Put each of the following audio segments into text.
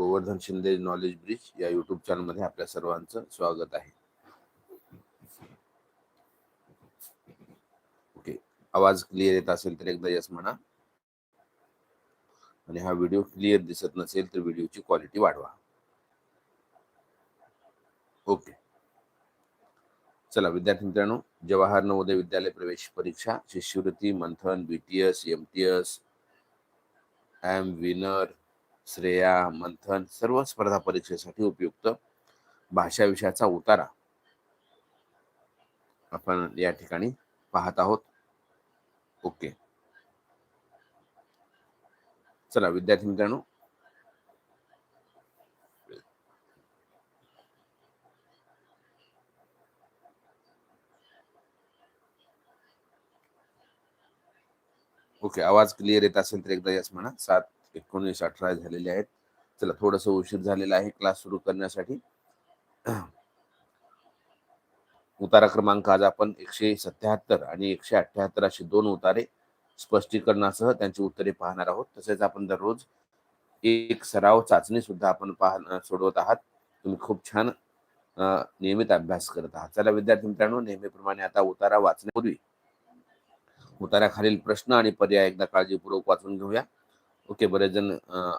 Govardhan Shinde knowledge bridge या YouTube चॅनलमध्ये आपल्या सर्वांचं स्वागत आहे. ओके आवाज क्लिअर येत असेल तर एकदा यस म्हणा. आणि हा व्हिडिओ क्लिअर दिसत नसेल तर व्हिडिओची क्वालिटी वाढवा. ओके चला विद्यार्थी मित्रांनो जवाहर नवोदय विद्यालय प्रवेश परीक्षा शिष्यवृत्ती Manthan BTS MTS M winner Shreya Manthan सर्व स्पर्धा परीक्षेसाठी उपयुक्त. भाषा विषयाचा उतारा. आपण या ठिकाणी पाहत आहोत. ओके. चला विद्यार्थी मित्रांनो. ओके आवाज क्लिअर येत असेल तर एकदा यस म्हणा. सात एकोणीस अठरा झालेले आहेत. चला थोडस उशीर झालेला आहे क्लास सुरू करण्यासाठी. उतारा क्रमांक आज आपण एकशे सत्याहत्तर आणि एकशे अठ्याहत्तर असे दोन उतारे स्पष्टीकरणासह त्यांची उत्तरे पाहणार आहोत. तसेच आपण दररोज एक सराव चाचणी सुद्धा आपण पाह सोडवत आहात. तुम्ही खूप छान नियमित अभ्यास करत आहात. चला विद्यार्थी मित्रांनो नेहमीप्रमाणे आता उतारा वाचण्यापूर्वी उताराखालील प्रश्न आणि पर्याय एकदा काळजीपूर्वक वाचून घेऊया. ओके बरेच जण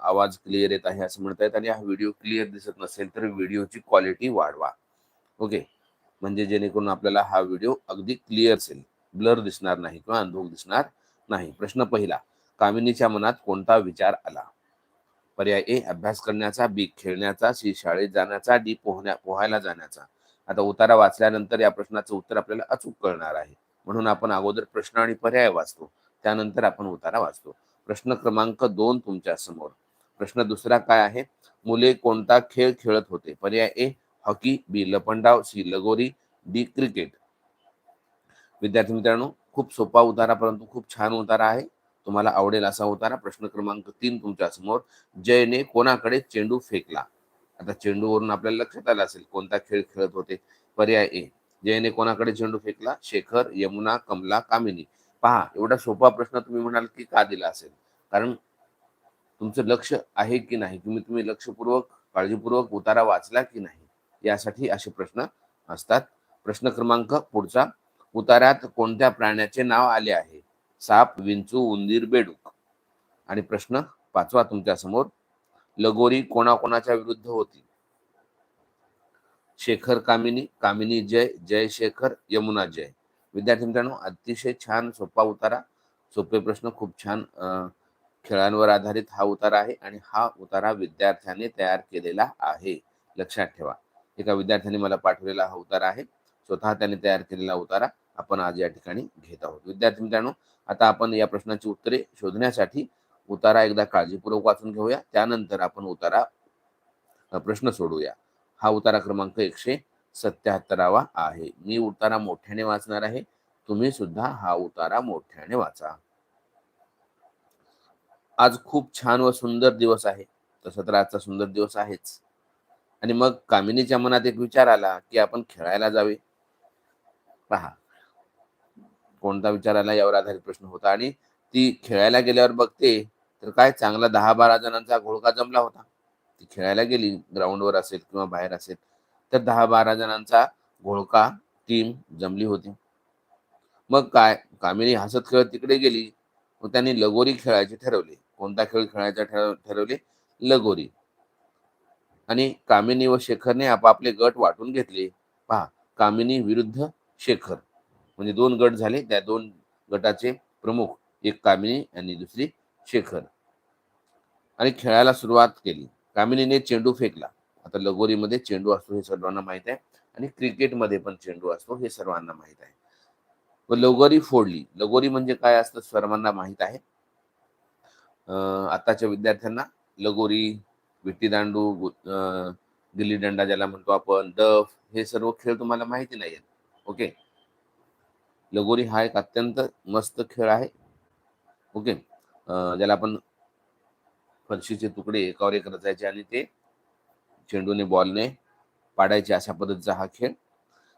आवाज क्लिअर येत आहे असं म्हणतायत आणि हा व्हिडिओ क्लिअर दिसत नसेल तर व्हिडिओची क्वालिटी वाढवा. ओके म्हणजे जेणेकरून आपल्याला हा व्हिडिओ अगदी क्लिअर असेल. ब्लर दिसणार नाही किंवा अंधोक दिसणार नाही. प्रश्न पहिला कामिनीच्या मनात कोणता विचार आला? पर्याय ए अभ्यास करण्याचा बी खेळण्याचा सी शाळेत जाण्याचा डी पोहण्या पोहायला जाण्याचा. आता उतारा वाचल्यानंतर या प्रश्नाचं उत्तर आपल्याला अचूक कळणार आहे. म्हणून आपण अगोदर प्रश्न आणि पर्याय वाचतो. त्यानंतर आपण उतारा वाचतो. प्रश्न क्रमांक दोन तुमच्यासमोर. प्रश्न दुसरा काय आहे? मुले कोणता खेळ खेळत होते? पर्याय ए हॉकी बी लपंडाव सी लगोरी डी क्रिकेट. विद्यार्थी मित्रांनो खूप सोपा उतारा परंतु खूप छान उतारा आहे. तुम्हाला आवडेल असा उतारा. प्रश्न क्रमांक तीन तुमच्यासमोर. जयने कोणाकडे चेंडू फेकला? आता चेंडूवरून आपल्याला लक्षात आलं असेल कोणता खेळ खेळत होते. पर्याय ए जयने कोणाकडे चेंडू फेकला? शेखर यमुना कमला कामिनी. पहा एवढा सोपा प्रश्न तुम्ही म्हणाल की का दिला असेल? कारण तुमचं लक्ष आहे की नाही? तुम्ही तुम्ही लक्षपूर्वक काळजीपूर्वक उतारा वाचला की नाही? यासाठी असे प्रश्न असतात. प्रश्न क्रमांक पुढचा. उतारात कोणत्या प्राण्याचे नाव आले आहे? साप विंचू उंदीर बेडूक. आणि प्रश्न पाचवा तुमच्यासमोर लगोरी कोणाकोणाच्या विरुद्ध होती? शेखर कामिनी कामिनी जय जय शेखर यमुना जय. विद्यार्थी मित्रांनो अतिशय छान सोपा उतारा. सोपे प्रश्न खूप छान खेळांवर आधारित हा उतारा आहे आणि हा उतारा विद्यार्थ्याने तयार केलेला आहे. लक्षात ठेवा. एका विद्यार्थ्याने मला पाठवलेला हा उतारा आहे. स्वतः त्याने तयार केलेला उतारा आपण आज या ठिकाणी घेत आहोत. विद्यार्थी मित्रांनो आता आपण या प्रश्नाची उत्तरे शोधण्यासाठी उतारा एकदा काळजीपूर्वक वाचून घेऊया. त्यानंतर आपण उतारा प्रश्न सोडूया. हा उतारा क्रमांक एकशे सत्याहत्तरावा आहे. मी उतारा मोठ्याने वाचणार आहे. तुम्ही सुद्धा हा उतारा मोठ्याने वाचा. आज खूप छान व सुंदर दिवस आहे. तसं तर आजचा सुंदर दिवस आहेच. आणि मग कामिनीच्या मनात एक विचार आला की आपण खेळायला जावे. पहा. कोणता विचार आला यावर आधारित प्रश्न होता आणि ती खेळायला गेल्यावर बघते तर काय चांगला दहा बारा जणांचा घोळका जमला होता. ती खेळायला गेली ग्राउंडवर असेल किंवा बाहेर असेल. तर दहा बारा जणांचा घोळका टीम जमली होती. मग काय कामिनी हसत खेळत तिकडे गेली. मग त्यांनी लगोरी खेळायचे ठरवले. कोणता खेळ खेळायचा ठरवले? लगोरी. आणि कामिनी व शेखरने आपापले गट वाटून घेतले. पहा कामिनी विरुद्ध शेखर. म्हणजे दोन गट झाले. त्या दोन गटाचे प्रमुख एक कामिनी आणि दुसरी शेखर. आणि खेळायला सुरुवात केली. कामिनीने चेंडू फेकला. आता लगोरीमध्ये चेंडू असतो हे सर्वांना माहीत आहे. आणि क्रिकेटमध्ये पण चेंडू असतो हे सर्वांना माहीत आहे. व लगोरी फोडली. लगोरी म्हणजे काय असतं सर्वांना माहीत आहे. आताच्या विद्यार्थ्यांना लगोरी विट्टीदांडू गिल्ली दंडा ज्याला म्हणतो आपण डफ हे सर्व खेळ तुम्हाला माहिती नाही आहेत. ओके? लगोरी हा एक अत्यंत मस्त खेळ आहे. ओके? ज्याला आपण फरशीचे तुकडे एकावर एक रचायचे आणि ते चेंडूने बॉलने पाडायचे अशा पद्धतीचा हा खेळ.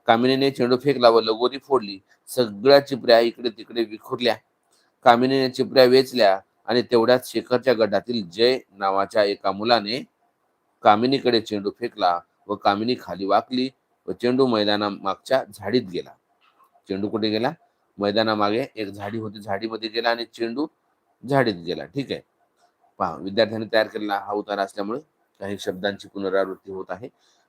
कामिनीने चेंडू फेकला व लगोरी फोडली. सगळ्या चिपऱ्या इकडे तिकडे विखुरल्या. कामिनीने चिपऱ्या वेचल्या आणि तेवढ्याच शेखरच्या गटातील जय नावाच्या एका मुलाने कामिनीकडे चेंडू फेकला व कामिनी खाली वाकली व चेंडू मैदाना मागच्या झाडीत गेला. चेंडू कुठे गेला? मैदानामागे एक झाडी होती. झाडीमध्ये गेला आणि चेंडू झाडीत गेला. ठीक आहे. पहा विद्यार्थ्यांनी तयार केलेला हा उतारा असल्यामुळे काही शब्दांची पुनरावृत्ती होत आहे.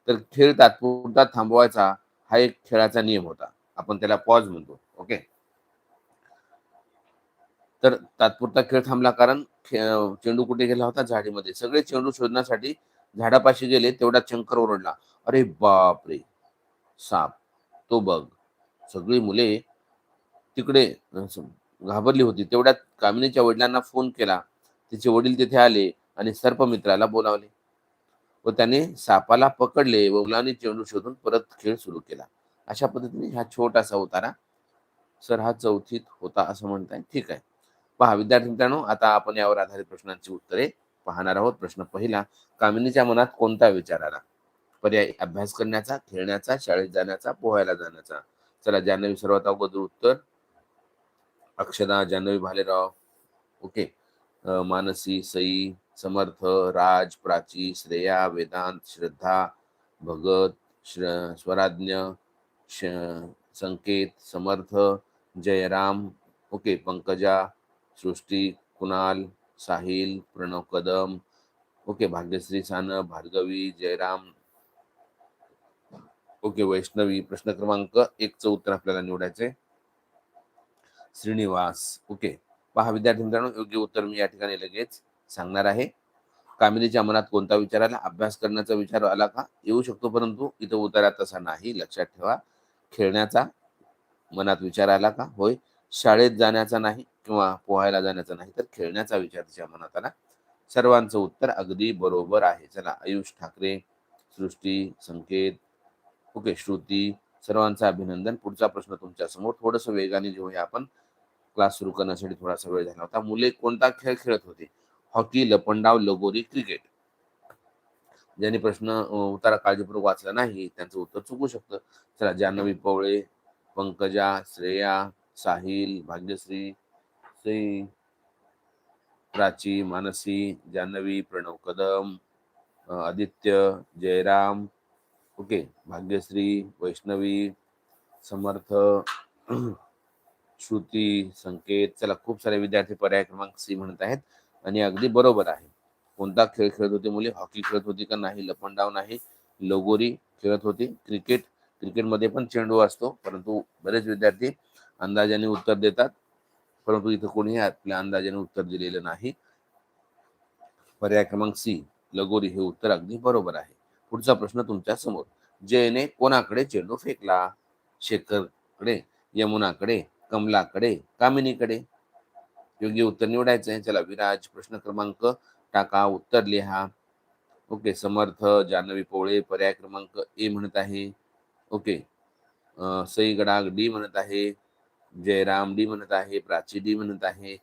तर खेळ तात्पुरता थांबवायचा हा एक खेळाचा नियम होता. आपण त्याला पॉज म्हणतो. ओके तर तात्पुरता खेळ थांबला कारण चेंडू कुठे गेला होता? झाडीमध्ये. सगळे चेंडू शोधण्यासाठी झाडापाशी गेले तेवढा शंकर ओरडला. अरे बाप रे साप! तो बघ. सगळी मुले तिकडे घाबरली होती. तेवढ्यात कामिनीच्या वडिलांना फोन केला. तिचे वडील तिथे आले आणि सर्पमित्राला बोलावले. व त्याने सापाला पकडले व मुलांनी चेंडू शोधून परत खेळ सुरू केला. अशा पद्धतीने हा छोटासा उतारा सर हा चौथीत होता असं म्हणताय. ठीक आहे. पहा विद्यार्थी मित्रांनो आता आपण यावर आधारित प्रश्नांची उत्तरे पाहणार आहोत. प्रश्न पहिला कामिनीच्या मनात कोणता विचार आला? पर्याय अभ्यास करण्याचा खेळण्याचा शाळेत जाण्याचा पोहायला जाण्याचा? चला जान्हवी सर्वात अगोदर उत्तर. अक्षदा जान्हवी भालेराव. ओके. मानसी सई समर्थ राज प्राची श्रेया वेदांत श्रद्धा भगत श्र स्वराज्ञ संकेत समर्थ जयराम ओके पंकजा सृष्टी कुणाल साहिल प्रणव कदम ओके भाग्यश्री सान भार्गवी जयराम ओके वैष्णवी प्रश्न क्रमांक एकचं उत्तर आपल्याला निवडायचे श्रीनिवास ओके पहा विद्यार्थी मित्रांनो योग्य उत्तर मी या ठिकाणी लगेच सांगणार आहे. कामिनीच्या मनात कोणता विचार आला? अभ्यास करण्याचा विचार आला का? येऊ शकतो परंतु इथं उतारा तसा नाही. लक्षात ठेवा. खेळण्याचा मनात विचार आला का? होय. शाळेत जाण्याचा नाही किंवा पोहायला जाण्याचा नाही तर खेळण्याचा विचार तिच्या मनात आला. सर्वांचं उत्तर अगदी बरोबर आहे. चला आयुष ठाकरे सृष्टी संकेत ओके श्रुती सर्वांचं अभिनंदन. पुढचा प्रश्न तुमच्यासमोर. थोडस वेगाने घेऊया आपण. क्लास सुरू करण्यासाठी थोडासा वेळ झाला होता. मुले कोणता खेळ खेळत होते? हॉकी लपंडाव लगोरी क्रिकेट. ज्यांनी प्रश्न उतारा काळजीपूर्वक वाचला नाही त्यांचं उत्तर चुकू शकतं. चला जान्हवी पवळे पंकजा श्रेया साहिल भाग्यश्री श्री प्राची मानसी जान्हवी प्रणव कदम आदित्य जयराम ओके भाग्यश्री वैष्णवी समर्थ श्रुती संकेत चला खूप सारे विद्यार्थी पर्याय क्रमांक सी म्हणत आहेत. आणि अगदी बरोबर आहे. कोणता खेळ खेळत होते मुले? हॉकी खेळत होती का नाही? लपंडाव नाही लगोरी खेळत होती. क्रिकेट क्रिकेटमध्ये पण चेंडू असतो. परंतु बरेच विद्यार्थी अंदाजाने उत्तर देतात. परंतु इथं कोणीही आपल्या अंदाजाने उत्तर दिलेलं नाही. पर्याय क्रमांक सी लगोरी हे उत्तर अगदी बरोबर आहे. पुढचा प्रश्न तुमच्यासमोर. जयने कोणाकडे चेंडू फेकला? शेखरकडे यमुनाकडे कमलाकडे कामिनीकडे? योग्य उत्तर निवडायचं आहे. चला विराज प्रश्न क्रमांक टाका उत्तर लिहा. ओके समर्थ जान्हवी पोळे पर्याय क्रमांक ए म्हणत आहे. ओके सई गडाग डी म्हणत आहे. जयराम डी म्हणत आहे. प्राची डी म्हणत आहे.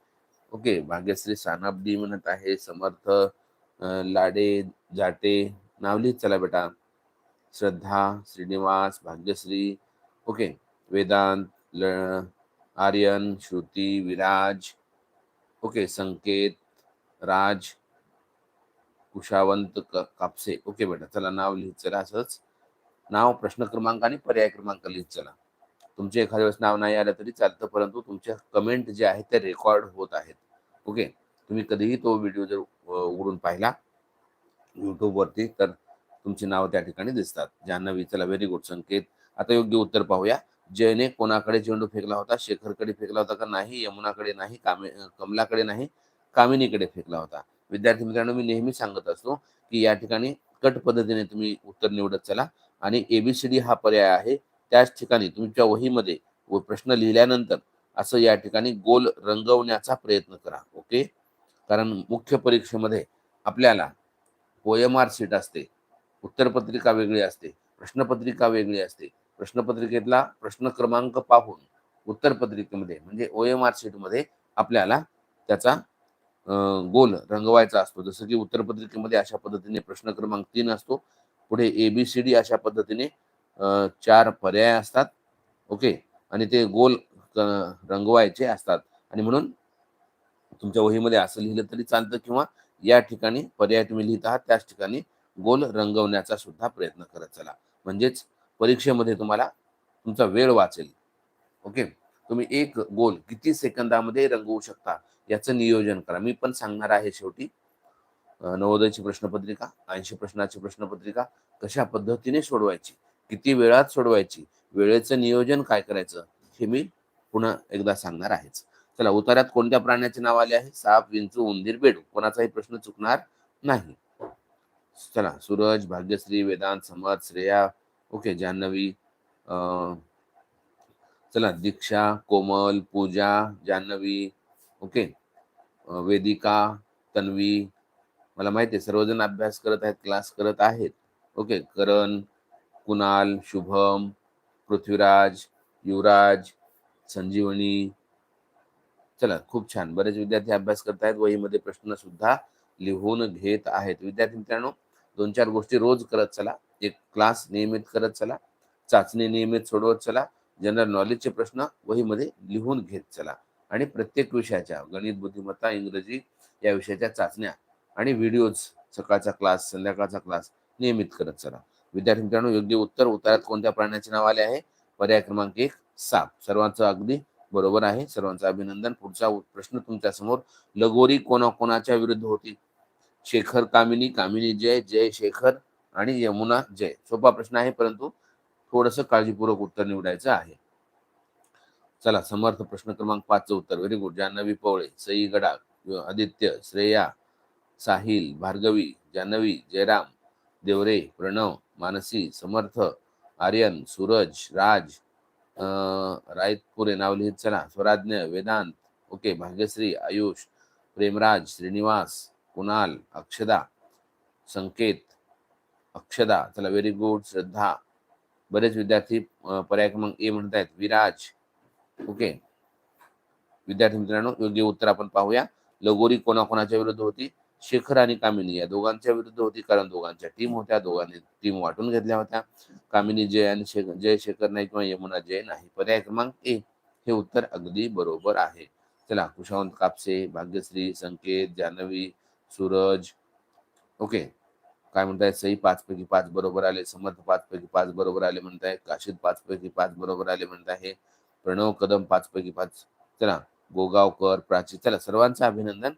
ओके भाग्यश्री सानप डी म्हणत आहे. समर्थ लाडे जाटे नाव लिहित चला बेटा. श्रद्धा श्रीनिवास भाग्यश्री. ओके वेदांत ल आर्यन श्रुती विराज ओके संकेत राज कुशावंत क- कापसे. ओके बेटा चला नाव लिहित चला असंच. नाव प्रश्न क्रमांक आणि पर्याय क्रमांक लिहित चला. तुमचे एखाद्या वेळेस नाव नाही आलं तरी चालतं परंतु तुमच्या कमेंट जे आहेत ते रेकॉर्ड होत आहेत. ओके तुम्ही कधीही तो व्हिडिओ जर उघडून पाहिला यूट्यूबवरती तर तुमची नावं त्या ठिकाणी दिसतात. जान्हवी चला व्हेरी गुड संकेत. आता योग्य उत्तर पाहूया. जयने कोणाकडे चेंडू फेकला होता शेखरकडे फेकला होता का नाही यमुनाकडे नाही कामे कमलाकडे नाही कामिनीकडे फेकला होता. विद्यार्थी मित्रांनो मी नेहमी सांगत असतो की या ठिकाणी कट पद्धतीने तुम्ही उत्तर निवडत चला आणि एबीसीडी हा पर्याय आहे. त्याच ठिकाणी तुमच्या वहीमध्ये व प्रश्न लिहिल्यानंतर असं या ठिकाणी गोल रंगवण्याचा प्रयत्न करा ओके? कारण मुख्य परीक्षेमध्ये आपल्याला ओ एम आर सीट असते उत्तरपत्रिका वेगळी असते प्रश्नपत्रिका वेगळी असते प्रश्नपत्रिकेतला प्रश्न क्रमांक पाहून उत्तरपत्रिकेमध्ये म्हणजे ओ एम आर सीटमध्ये आपल्याला त्याचा गोल रंगवायचा असतो. जसं की उत्तरपत्रिकेमध्ये अशा पद्धतीने प्रश्न क्रमांक तीन असतो. पुढे ए बी सी डी अशा पद्धतीने चार पर्याय असतात. ओके? आणि ते गोल रंगवायचे असतात. आणि म्हणून तुमच्या वहीमध्ये असं लिहिलं तरी चालतं किंवा या ठिकाणी पर्याय तुम्ही लिहित आहात त्याच ठिकाणी गोल रंगवण्याचा सुद्धा प्रयत्न करत चला. म्हणजेच परीक्षेमध्ये तुम्हाला तुमचा वेळ वाचेल. ओके? तुम्ही एक गोल किती सेकंदामध्ये रंगवू शकता याचं नियोजन करा. मी पण सांगणार आहे शेवटी. नवोदयची प्रश्नपत्रिका ऐंशी प्रश्नाची प्रश्नपत्रिका कशा पद्धतीने सोडवायची? किती वेळात सोडवायची? वेळेचं नियोजन काय करायचं? हे मी पुन्हा एकदा सांगणार आहेच. चला उतार्यात कोणत्या प्राण्याचे नाव आले आहे? साप विंचू उंदीर बेडू. कोणाचाही प्रश्न चुकणार नाही. चला सूरज भाग्यश्री वेदांत समज श्रेया ओके जान्हवी चला दीक्षा कोमल पूजा जान्हवी ओके वेदिका तन्वी मला माहिती आहे सर्वजण अभ्यास करत आहेत क्लास करत आहेत. ओके करण कुणाल शुभम पृथ्वीराज युवराज संजीवनी. चला खूप छान. बरेच विद्यार्थी अभ्यास करत आहेत वहीमध्ये प्रश्न सुद्धा लिहून घेत आहेत. विद्यार्थी मित्रांनो दोन चार गोष्टी रोज करत चला. एक क्लास नियमित करत चला. चाचणी नियमित सोडवत चला. जनरल नॉलेजचे प्रश्न वहीमध्ये लिहून घेत चला. आणि प्रत्येक विषयाच्या गणित बुद्धिमत्ता इंग्रजी या विषयाच्या चाचण्या आणि व्हिडिओज सकाळचा क्लास संध्याकाळचा क्लास नियमित करत चला. विद्यार्थी मित्रांनो योग्य उत्तर उत्तरात कोणत्या प्राण्याचे नाव आले आहे? पर्याय क्रमांक एक साप. सर्वांचं अगदी बरोबर आहे. सर्वांचं अभिनंदन. पुढचा प्रश्न तुमच्यासमोर लगोरी कोणाकोणाच्या विरुद्ध होती? शेखर कामिनी कामिनी जय जय शेखर आणि यमुना जय. सोपा प्रश्न आहे परंतु थोडस काळजीपूर्वक उत्तर निवडायचं आहे. चला समर्थ प्रश्न क्रमांक पाचचं उत्तर. व्हेरी गुड जान्हवी पवळे सई गडा आदित्य श्रेया साहिल भार्गवी जान्हवी जयराम देवरे प्रणव मानसी समर्थ आर्यन सूरज राज अं, रायतपुरे नाव लिहित चला. स्वराज्ञ वेदांत ओके भाग्यश्री आयुष प्रेमराज श्रीनिवास कुणाल अक्षदा संकेत अक्षदा चला व्हेरी गुड श्रद्धा. बरेच विद्यार्थी पर्याय क्रमांक ए म्हणतायत. विराज. ओके विद्यार्थी मित्रांनो योग्य उत्तर आपण पाहूया. लगोरी कोणाकोणाच्या विरुद्ध होती? शेखर आणि कामिनी. या दोघांच्या विरुद्ध होती कारण दोघांच्या टीम होत्या. दोघांनी टीम वाटून घेतल्या होत्या. कामिनी जय आणि जय शेखर नाही किंवा यमुना जय नाही. पर्याय क्रमांक ए हे उत्तर अगदी बरोबर आहे. चला कुशावंत कापसे भाग्यश्री संकेत जान्हवी सूरज. ओके. काय म्हणताय सई पाच पैकी पाच बरोबर आले. समर्थ पाच पैकी पाच बरोबर आले म्हणताय काशीद पाच पैकी पाच बरोबर आले म्हणताय प्रणव कदम पाच पैकी पाच. चला गोगावकर प्राची. चला सर्वांचं अभिनंदन.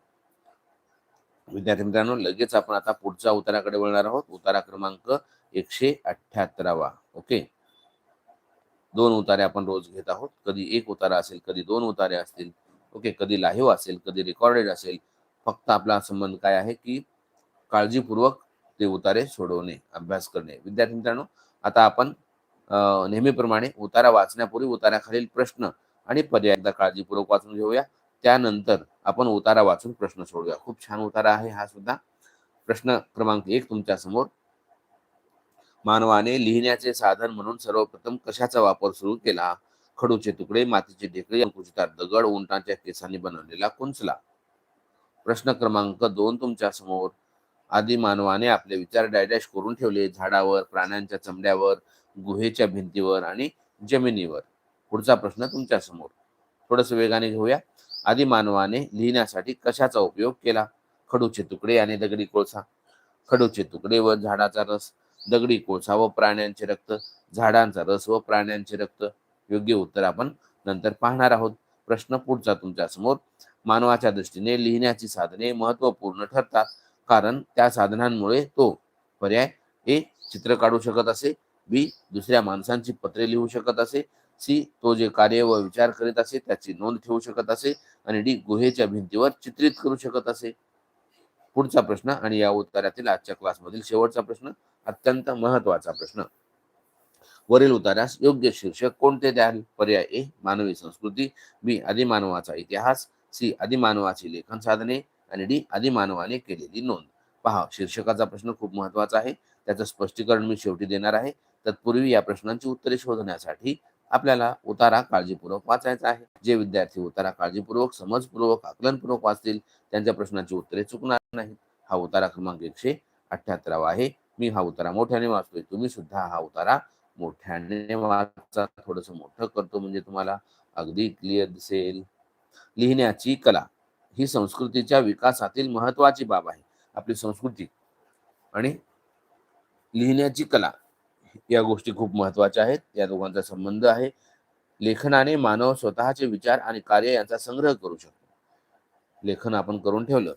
विद्यार्थी मित्रांनो लगेच आपण आता पुढच्या उताराकडे वळणार आहोत. उतारा क्रमांक एकशे अठ्याहत्तरावा ओके. दोन उतारे आपण रोज घेत आहोत. कधी एक उतारा असेल कधी दोन उतारे असतील. ओके. कधी लाईव्ह असेल कधी रेकॉर्डेड असेल. फक्त आपला संबंध काय आहे की काळजीपूर्वक ते उतारे सोडवणे अभ्यास करणे. विद्यार्थी मित्रांनो आता आपण नेहमीप्रमाणे उतारा वाचण्यापूर्वी उताराखालील प्रश्न आणि पर्याय एकदा काळजीपूर्वक वाचून घेऊया. त्यानंतर आपण उतारा वाचून प्रश्न सोडूया खूप छान उतारा आहे हा सुद्धा. प्रश्न क्रमांक एक तुमच्यासमोर. मानवाने लिहिण्याचे साधन म्हणून सर्वप्रथम कशाचा वापर सुरू केला? खडूचे तुकडे मातीचे ढेकळे अंकुचितार दगड उंटाच्या केसांनी बनवलेला कुंचला प्रश्न क्रमांक दोन तुमच्यासमोर. आदी मानवाने आपले विचार डायडॅश करून ठेवले झाडावर प्राण्यांच्या चमड्यावर गुहेच्या भिंतीवर आणि जमिनीवर. पुढचा प्रश्न तुमच्यासमोर. थोडस वेगाने घेऊया. आदी मानवाने लिहिण्यासाठी कशाचा उपयोग केला? खडूचे तुकडे आणि दगडी कोळसा. खडूचे तुकडे व झाडाचा रस. दगडी कोळसा व प्राण्यांचे रक्त. झाडांचा रस व प्राण्यांचे रक्त. योग्य उत्तर आपण नंतर पाहणार आहोत. प्रश्न पुढचा तुमच्यासमोर. मानवाच्या दृष्टीने लिहिण्याची साधने महत्त्वपूर्ण ठरतात. कारण त्या साधनांमुळे तो पर्याय ए चित्र काढू शकत असे बी दुसऱ्या माणसांची पत्रे लिहू शकत असे सी तो जे कार्य व विचार करीत असे त्याची नोंद ठेवू शकत असे आणि डी गुहेच्या भिंतीवर चित्रित करू शकत असे. पुढचा प्रश्न आणि या उत्तरातील आजच्या क्लासमधील शेवटचा प्रश्न अत्यंत महत्त्वाचा प्रश्न. वरील उतारास योग्य शीर्षक कोणते द्याल? पर्याय ए मानवी संस्कृती बी आदिमानवाचा इतिहास सी आदिमानवाची लेखन साधने आणि डी आदिमानवाने केलेली नोंद. पहा शीर्षकाचा प्रश्न खूप महत्त्वाचा आहे. त्याचं स्पष्टीकरण मी शेवटी देणार आहे. तत्पूर्वी या प्रश्नांची उत्तरे शोधण्यासाठी आपल्याला उतारा काळजीपूर्वक वाचायचा आहे. जे विद्यार्थी उतारा काळजीपूर्वक समजपूर्वक आकलनपूर्वक वाचतील त्यांच्या प्रश्नांची उत्तरे चुकणार नाहीत. हा उतारा क्रमांक एकशे अठ्याहत्तरावा आहे. मी हा उतारा मोठ्याने वाचतोय. तुम्ही सुद्धा हा उतारा मोठ्याने वाचा. थोडस मोठं करतो म्हणजे तुम्हाला अगदी क्लिअर दिसेल. लिहिण्याची कला. ही संस्कृतीच्या विकासातील महत्वाची बाब आहे. आपली संस्कृती आणि लिहिण्याची कला या गोष्टी खूप महत्त्वाच्या आहेत. या दोघांचा संबंध आहे. लेखनाने मानव स्वतःचे विचार आणि कार्य यांचा संग्रह करू शकतो. लेखन आपण करून ठेवलं.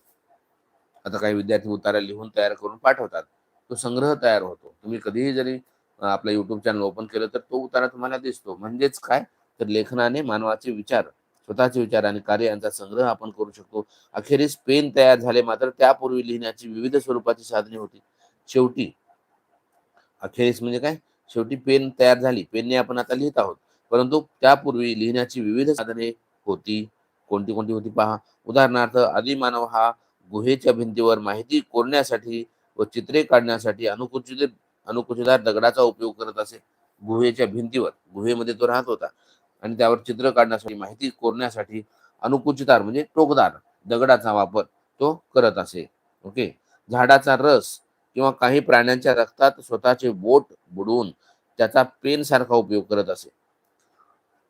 आता काही विद्यार्थी उतारा लिहून तयार करून पाठवतात. तो संग्रह तयार होतो. तुम्ही कधीही जरी आपलं युट्यूब चॅनल ओपन केलं तर तो उतारा तुम्हाला दिसतो. म्हणजेच काय? तर लेखनाने मानवाचे विचार स्वतःचे विचार आणि कार्य यांचा संग्रह आपण करू शकतो. अखेरीस पेन तयार झाले मात्र त्यापूर्वी लिहिण्याची विविध स्वरूपाची साधने होती. शेवटी अखेरीस म्हणजे काय? शेवटी पेन तयार झाली. पेनने आपण आता लिहित आहोत. परंतु त्यापूर्वी लिहिण्याची विविध साधने होती. कोणती कोणती होती पहा. उदाहरणार्थ आदिमानव हा गुहेच्या भिंतीवर माहिती कोरण्यासाठी व चित्रे काढण्यासाठी अनुकुचित अनुकुचिदार दगडाचा उपयोग करत असे. गुहेच्या भिंतीवर. गुहेमध्ये तो राहत होता. आणि त्यावर चित्र काढण्यासाठी माहिती कोरण्यासाठी अनुकुचितार म्हणजे टोकदार दगडाचा वापर तो करत असे. ओके? झाडाचा रस किंवा काही प्राण्यांच्या रक्तात स्वतःचे बोट बुडवून त्याचा पेन सारखा उपयोग करत असे.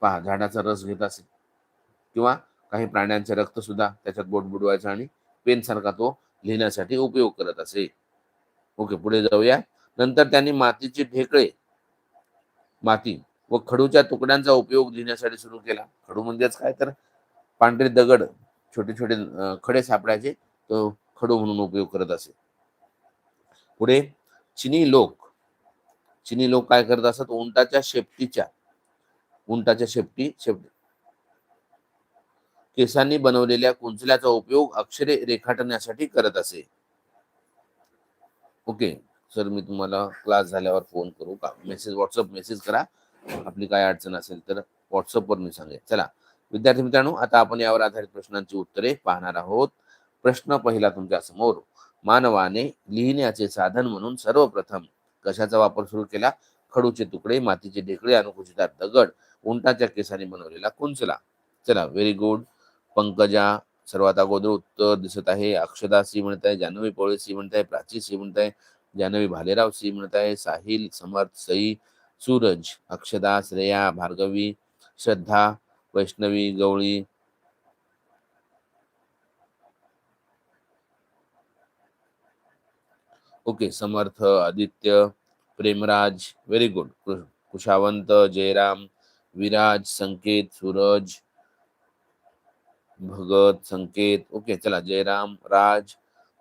पहा झाडाचा रस घेत असे. किंवा काही प्राण्यांचे रक्त सुद्धा त्याच्यात बोट बुडवायचं आणि पेन सारखा तो लिहिण्यासाठी उपयोग करत असे. ओके पुढे जाऊया. नंतर त्यांनी मातीचे ढेकळे माती व खडूच्या तुकड्यांचा उपयोग लिहिण्यासाठी सुरू केला. खडू म्हणजेच काय? तर पांढरे दगड छोटे छोटे खडे सापडायचे तो खडू म्हणून उपयोग करत असे. पुढे चिनी लोक. चिनी लोक काय करत असत? उंटाच्या शेपटीच्या उंटाच्या शेपटी शेपटी केसांनी बनवलेल्या कुंचल्याचा उपयोग अक्षरे रेखाटण्यासाठी करत असे. ओके. सर मी तुम्हाला क्लास झाल्यावर फोन करू का? मेसेज व्हॉट्सअप मेसेज करा. आपली काय अडचण असेल तर व्हॉट्सअपवर मी सांगेन. चला. विद्यार्थी मित्रांनो आता आपण यावर आधारित प्रश्नांची उत्तरे पाहणार आहोत. प्रश्न पहिला तुमच्यासमोर. मानवाने लिहिण्याचे साधन म्हणून सर्वप्रथम कशाचा वापर सुरू केला? खडूचे तुकडे मातीचे ढेकळे अनुकुचितात दगड उंटाच्या केसाने बनवलेला कुंचला. चला व्हेरी गुड पंकजा सर्वात अगोदर उत्तर दिसत आहे. अक्षदा सी म्हणत आहे जान्हवी पोळे सी म्हणत आहे प्राची सी म्हणत आहे जान्हवी भालेराव सी म्हणत आहे Sahil Samarth Sai Suraj, Akshada, Shreya, Bhargavi, Shraddha, Vaishnavi, Gawali. Okay Samarth, Aditya, Premraj very good Kushavant, Jayram, Viraj, Sanket, Suraj, Bhagat, Sanket. Okay चला, जयराम, राज,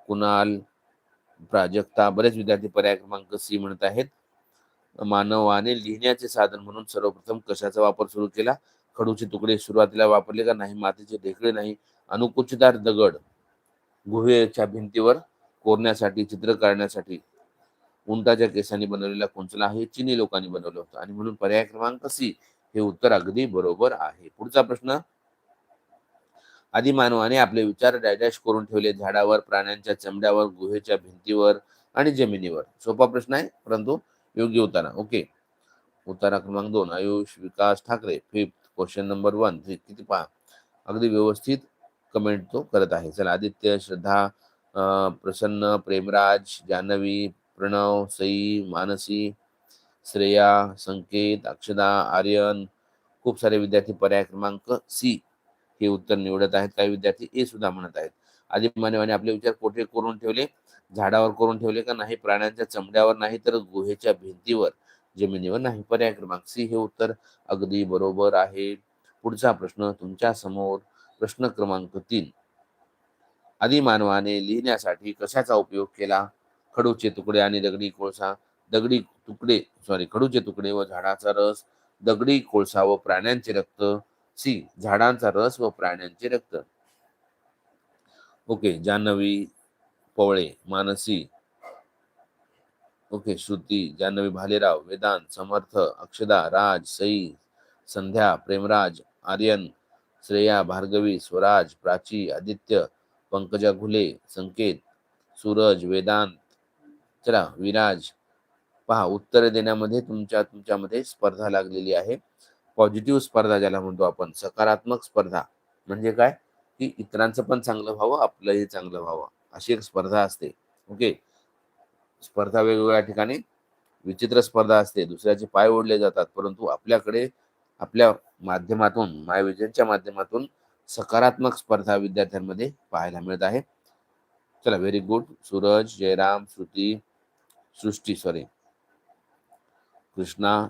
कुणाल, प्राजक्ता. बरेच विद्यार्थी पर्याय क्रमांक सी म्हणत आहेत. मानवाने लिहिण्याचे साधन म्हणून सर्वप्रथम कशाचा वापर सुरू केला? खडूचे तुकडे सुरुवातीला वापरले का नाही? मातीचे ढेकळे नाही? अनुकुचदार दगड गुहेच्या भिंतीवर कोरण्यासाठी चित्र काढण्यासाठी उंटाच्या केसांनी बनवलेला कुंचला हे चिनी लोकांनी बनवलं होतं. आणि म्हणून पर्याय क्रमांक सी हे उत्तर अगदी बरोबर आहे. पुढचा प्रश्न. आदिमानवाने आपले विचार डायडॅश करून ठेवले झाडावर प्राण्यांच्या चमड्यावर गुहेच्या भिंतीवर आणि जमिनीवर. सोपा प्रश्न आहे परंतु योग्य उतारा. ओके. उतारा क्रमांक दोन Ayush Vikas Thakare. Fifth question number one किती पहा. अगदी व्यवस्थित कमेंट तो करत आहे. चला आदित्य श्रद्धा प्रसन्न प्रेमराज जान्हवी प्रणव सई मानसी श्रेया संकेत अक्षदा आर्यन. खूप सारे विद्यार्थी पर्याय क्रमांक सी हे उत्तर निवडत आहेत. काही विद्यार्थी ए सुद्धा म्हणत आहेत. आधी मानवाने आपले विचार कोठे करून ठेवले? झाडावर करून ठेवले का नाही? प्राण्यांच्या चमड्यावर नाही तर गुहेच्या भिंतीवर जमिनीवर नाही. पर्याय क्रमांक सी. हे उत्तर अगदी बरोबर आहे. पुढचा प्रश्न तुमच्यासमोर. प्रश्न क्रमांक तीन. आदिमानवाने लिहिण्यासाठी कशाचा उपयोग केला? खडूचे तुकडे आणि दगडी कोळसा दगडी तुकडे सॉरी खडूचे तुकडे व झाडाचा रस दगडी कोळसा व प्राण्यांचे रक्त. सी. झाडांचा रस व प्राण्यांचे रक्त. ओके जान्हवी पवळे मानसी ओके श्रुती जान्हवी भालेराव वेदांत समर्थ अक्षदा राज सई संध्या प्रेमराज आर्यन श्रेया भार्गवी स्वराज प्राची आदित्य पंकजा घुले संकेत सूरज वेदांत चला विराज पहा उत्तरे देण्यामध्ये तुमच्या तुमच्यामध्ये स्पर्धा लागलेली आहे. पॉझिटिव्ह स्पर्धा ज्याला म्हणतो आपण सकारात्मक स्पर्धा. म्हणजे काय? की इतरांचं पण चांगलं व्हावं आपलंही चांगलं व्हावं. अशी एक स्पर्धा असते. ओके? स्पर्धा वेगवेगळ्या ठिकाणी विचित्र स्पर्धा असते. दुसऱ्याचे पाय ओढले जातात. परंतु आपल्याकडे आपल्या माध्यमातून मायविजनच्या माध्यमातून सकारात्मक स्पर्धा विद्यार्थ्यांमध्ये पाहायला मिळत आहे. चला very good Suraj Jayram Shruti Srushti sorry Krishna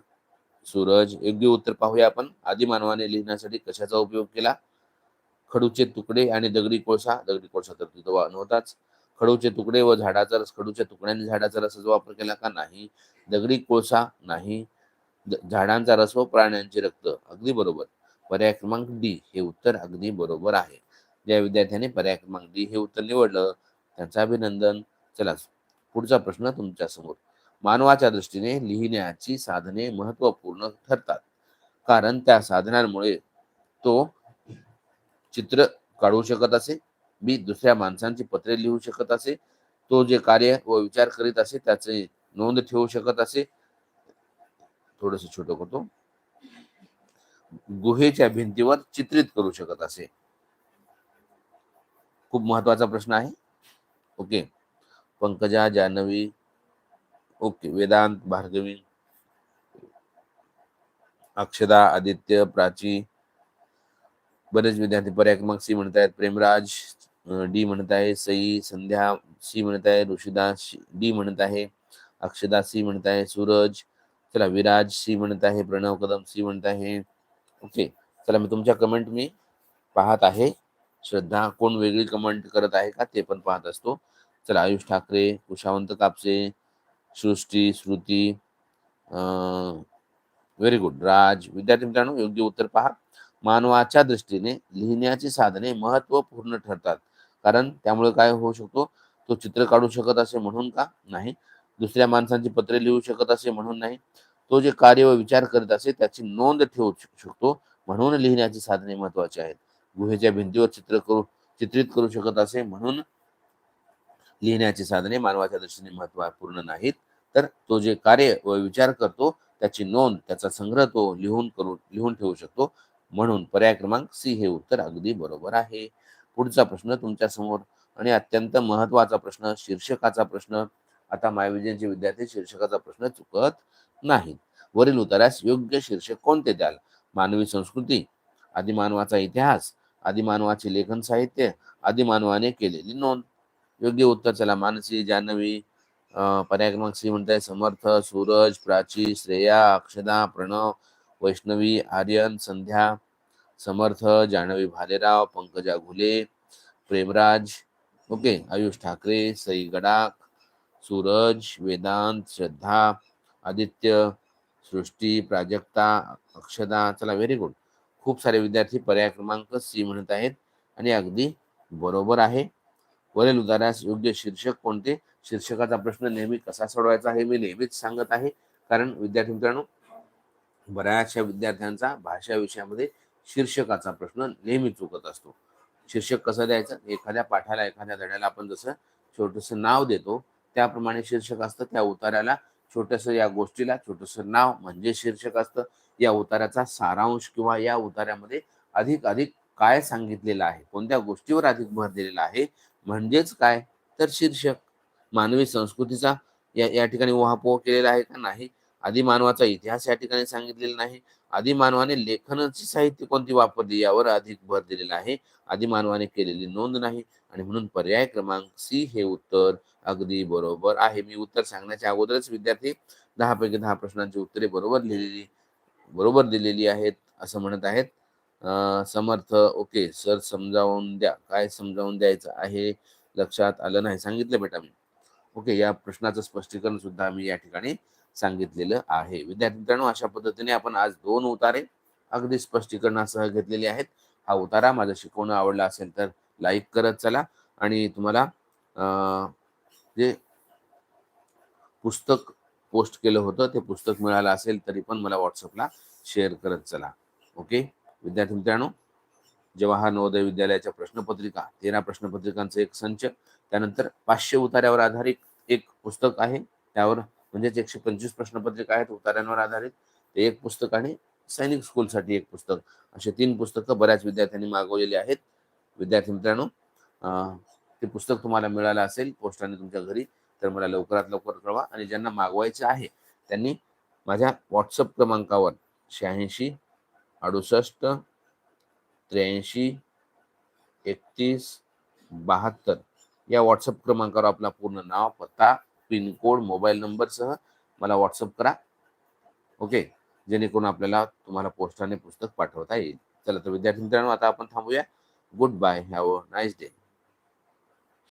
Suraj योग्य उत्तर पाहूया आपण. आदिमानवाने लिहिण्यासाठी कशाचा उपयोग केला? खडूचे तुकडे आणि दगडी कोळसा दगडी कोळसा तर तिथं नव्हताच. खडूचे तुकडे व झाडाचा रस खडूच्या तुकड्यांनी झाडाचा रसाचा वापर केला का नाही? दगडी कोळसा नाही. झाडांचा रस व प्राण्यांचे रक्त. अगदी बरोबर. पर्याय क्रमांक डी. हे उत्तर अगदी बरोबर आहे. ज्या विद्यार्थ्यांनी पर्याय क्रमांक डी हे उत्तर निवडलं त्यांचं अभिनंदन. चला पुढचा प्रश्न तुमच्यासमोर. मानवाच्या दृष्टीने लिहिण्याची साधने महत्त्वपूर्ण ठरतात. कारण त्या साधनांमुळे तो चित्र काढू शकत असे. मी दुसऱ्या माणसांची पत्रे लिहू शकत असे. तो जे कार्य व विचार करीत असे त्याचे नोंद ठेवू शकत असे. थोडस छोट करतो. गुहेच्या भिंतीवर चित्रित करू शकत असे. खूप महत्त्वाचा प्रश्न आहे. ओके. पंकजा जानवी ओके. वेदांत भार्गवी. अक्षदा आदित्य प्राची. बरेच विद्यार्थी पर्याय क्रमांक सी म्हणतायत प्रेमराज डी म्हणत आहे. सई, संध्या सी म्हणत आहे. ऋषिदास डी म्हणत आहे. अक्षदा सी म्हणत आहे. सूरज, चला विराज सी म्हणत आहे. प्रणव कदम सी म्हणत आहे. ओके, चला मी तुमच्या कमेंट मी पाहत आहे. श्रद्धा, कोण वेगळी कमेंट करत आहे का ते पण पाहत असतो. चला, आयुष ठाकरे कुशावंत कापसे, सृष्टी, श्रुती व्हेरी गुड राज, विद्यार्थी मित्रांनो, योग्य उत्तर पहा. मानवाच्या दृष्टीने लिहिण्याची साधने महत्त्वपूर्ण ठरतात. कारण त्यामुळे काय होऊ शकतो? तो चित्र काढू शकत असे म्हणून का? नाही. दुसऱ्या माणसांची पत्रे लिहू शकत असे म्हणून नाही. तो जे कार्य व विचार करत असे त्याची नोंद ठेवू शकतो म्हणून लिहिण्याची साधने महत्वाची आहेत. गुहेच्या भिंतीवर चित्र करू चित्रित करू शकत असे म्हणून लिहिण्याची साधने मानवाच्या दृष्टीने महत्त्वपूर्ण नाहीत. तर तो जे कार्य व विचार करतो त्याची नोंद त्याचा संग्रह तो लिहून करून लिहून ठेवू शकतो. म्हणून पर्याय क्रमांक सी हे उत्तर अगदी बरोबर आहे. पुढचा प्रश्न तुमच्यासमोर आणि अत्यंत महत्त्वाचा प्रश्न शीर्षकाचा प्रश्न. आता मायविजनचे विद्यार्थी शीर्षकाचा प्रश्न चुकत नाहीत वरील उत्तरास योग्य शीर्षक कोणते द्याल? मानवी संस्कृती आदिमानवाचा इतिहास आदिमानवाचे लेखन साहित्य आदिमानवाने केलेली नोंद. योग्य उत्तर चला मानसी जान्हवी पर्याय क्रमांक सी म्हणताय समर्थ सूरज प्राची श्रेया अक्षदा प्रणव वैष्णवी आर्यन संध्या. समर्थ जानवी भालेराव पंकजा घुले प्रेमराज ओके आयुष ठाकरे सई गडाख सूरज वेदांत श्रद्धा आदित्य सृष्टी प्राजक्ता अक्षदा चला व्हेरी गुड खूप सारे विद्यार्थी पर्याय क्रमांक सी म्हणत आहेत आणि अगदी बरोबर आहे. वरील उदाहरणास योग्य शीर्षक कोणते? शीर्षकाचा प्रश्न नेहमी कसा सोडवायचा हे मी नेहमीच सांगत आहे. कारण विद्यार्थी मित्रांनो बऱ्याचशा विद्यार्थ्यांचा भाषा विषयामध्ये शीर्षकाचा प्रश्न नेहमी चुकत असतो. शीर्षक कसं द्यायचं? एखाद्या पाठाला एखाद्या धड्याला आपण जसं छोटस नाव देतो त्याप्रमाणे शीर्षक असतं. त्या उतार्याला छोटस या गोष्टीला छोटस नाव म्हणजे शीर्षक असतं. या उतार्याचा सारांश किंवा या उतार्यामध्ये अधिक अधिक काय सांगितलेलं आहे? कोणत्या गोष्टीवर अधिक भर दिलेला आहे? म्हणजेच काय? तर शीर्षक. मानवी संस्कृतीचा या या ठिकाणी उहापोह केलेला आहे का नाही? आदिमानवाचा इतिहास या ठिकाणी सांगितलेला नाही. आदिमानवाने लेखनाची साहित्य कोणती वापरली? यावर अधिक भर दिलेला आहे. आदिमानवाने केलेली नोंद नाही आणि म्हणून पर्याय क्रमांक सी हे उत्तर अगदी बरोबर आहे. मी उत्तर सांगण्याच्या अगोदरच विद्यार्थी दहा पैकी दहा प्रश्नांची उत्तरे बरोबर लिहिलेली बरोबर दिलेली आहेत असं म्हणत आहेत. समर्थ ओके सर समजावून द्या. काय समजावून द्यायचं आहे? लक्षात आलं नाही. सांगितलं बेटा मी. ओके या प्रश्नाचं स्पष्टीकरण सुद्धा मी या ठिकाणी सांगितलेलं आहे. विद्यार्थी मित्रांनो अशा पद्धतीने आपण आज दोन उतारे अगदी स्पष्टीकरणासह घेतलेले आहेत. हा उतारा माझं शिकवणं आवडला असेल तर लाईक करत चला. आणि तुम्हाला जे पुस्तक पोस्ट केलं होतं ते पुस्तक मिळालं असेल तरी पण मला व्हॉट्सअपला शेअर करत चला. ओके विद्यार्थी मित्रांनो जवाहर नवोदय विद्यालयाच्या प्रश्नपत्रिका तेरा प्रश्नपत्रिकांचा एक संच त्यानंतर पाचशे उतार्यावर आधारित एक पुस्तक आहे. त्यावर म्हणजेच एकशे पंचवीस प्रश्नपत्रिका आहेत उतार्यांवर आधारित ते एक पुस्तक आणि सैनिक स्कूलसाठी एक पुस्तक. असे तीन पुस्तकं बऱ्याच विद्यार्थ्यांनी मागवलेली आहेत. विद्यार्थी मित्रांनो ते पुस्तक तुम्हाला मिळालं असेल पोस्टाने तुमच्या घरी तर मला लवकरात लवकर कळवा. आणि ज्यांना मागवायचे आहे त्यांनी माझ्या व्हॉट्सअप क्रमांकावर शहाऐंशी अडुसष्ट त्र्याऐंशी एकतीस बहात्तर या व्हॉट्सअप क्रमांकावर आपला पूर्ण नाव पत्ता पिनकोड मोबाईल नंबरसह मला व्हॉट्सअप करा. ओके जेणेकरून आपल्याला तुम्हाला पोस्टाने पुस्तक पाठवता येईल. चला तर विद्यार्थी मित्रांनो आता आपण थांबूया. Good bye have a nice day